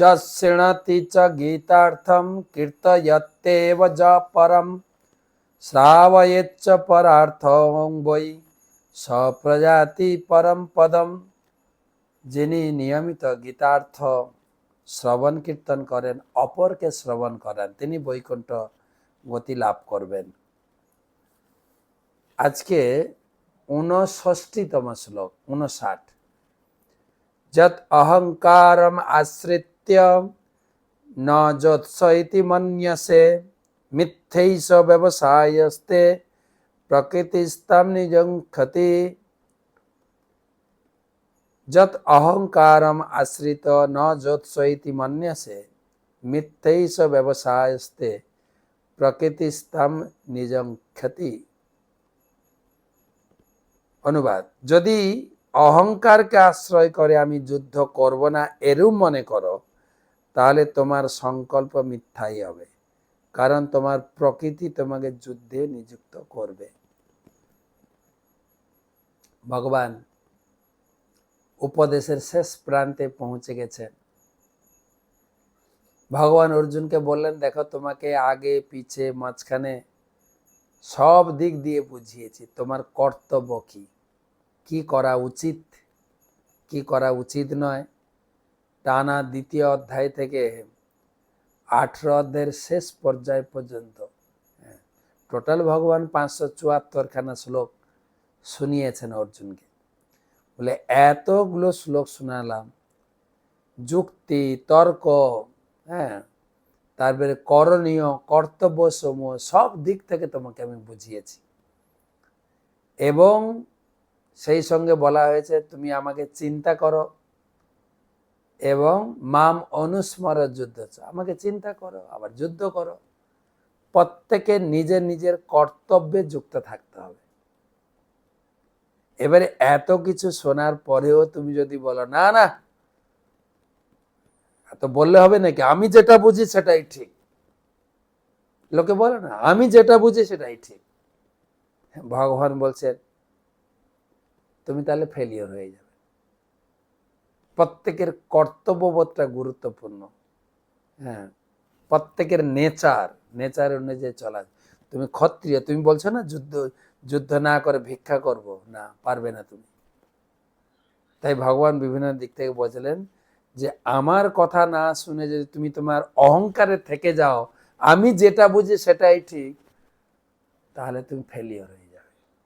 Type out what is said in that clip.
যৃণতি চ গীতার্থম কীর্তয়ত্যেব য পরম শ্রাবয়েচ্চ পরার্থং বৈ সপ্রজাতি পরম পদম যিনি নিয়মিত গীতার্থ শ্রবণ কীর্তন করেন অপরকে শ্রবণ করেন তিনি বৈকুণ্ঠ গতি লাভ করবেন আজকে ঊনষষ্ঠীতম শ্লোক উনষাট যত অহংকারম আশ্রিত্য ন যোৎস ইতি মন্যসে মিথ্যৈষ ব্যবসায়স্তে প্রকৃতিস্তাম নিজং ক্ষতি যত অহংকারম আশ্রিত ন যোৎস ইতি মন্যসে মিথ্যৈষ ব্যবসায়স্তে প্রকৃতিস্তাম নিজং ক্ষতি অনুবাদ যদি অহংকারকে আশ্রয় করে আমি যুদ্ধ করব না এরূপ মনে করো তাহলে তোমার সংকল্প মিথ্যাই হবে। কারণ তোমার প্রকৃতি তোমাকে যুদ্ধে নিযুক্ত করবে। ভগবান উপদেশের শেষ প্রান্তে পৌঁছে গেছেন। ভগবান অর্জুনকে বললেন, দেখো, তোমাকে আগে, পিছে, মাঝখানে সব দিক দিয়ে বুঝিয়েছি। তোমার কর্তব্য কি? কি করা উচিত? কি করা উচিত নয়? টানা দ্বিতীয় অধ্যায় থেকে আঠেরো অধ্যায়ের শেষ পর্যায় পর্যন্ত। টোটাল ভগবান পাঁচশো চুয়াত্তরখানা শ্লোক শুনিয়েছেন অর্জুনকে। বলে, এতগুলো শ্লোক শোনালাম, যুক্তি, তর্ক হ্যাঁ তারপরে করণীয় কর্তব্য সমূহ সব দিক থেকে তোমাকে আমি বুঝিয়েছি। এবং সেই সঙ্গে বলা হয়েছে, তুমি আমাকে চিন্তা করো এবং মাম অনুস্মর যুদ্ধ আমাকে চিন্তা করো, আবার যুদ্ধ করো। প্রত্যেকে নিজের নিজের কর্তব্যে যুক্ত থাকতে হবে। এবারে এত কিছু শোনার পরেও তুমি যদি বলো, না না, এত বললে হবে নাকি? আমি যেটা বুঝি সেটাই ঠিক। লোকে বলে না, আমি যেটা বুঝি সেটাই ঠিক। ভগবান বলছেন, তুমি তাহলে ফেলিওর হয়ে যাবে। প্রত্যেকের কর্তব্যবোধটা গুরুত্বপূর্ণ। হ্যাঁ প্রত্যেকের নেচার নেচার অনুযায়ী চলা। তুমি ক্ষত্রিয়, তুমি বলছো না যুদ্ধ যুদ্ধ না করে ভিক্ষা করব? না, পারবে না তুমি। তাই ভগবান বিভিন্ন দিক থেকে বলছিলেন যে, আমার কথা না শুনে যদি তুমি তোমার অহংকারে থেকে যাও, আমি যেটা বুঝি সেটাই ঠিক, তাহলে তুমি ফেলিওর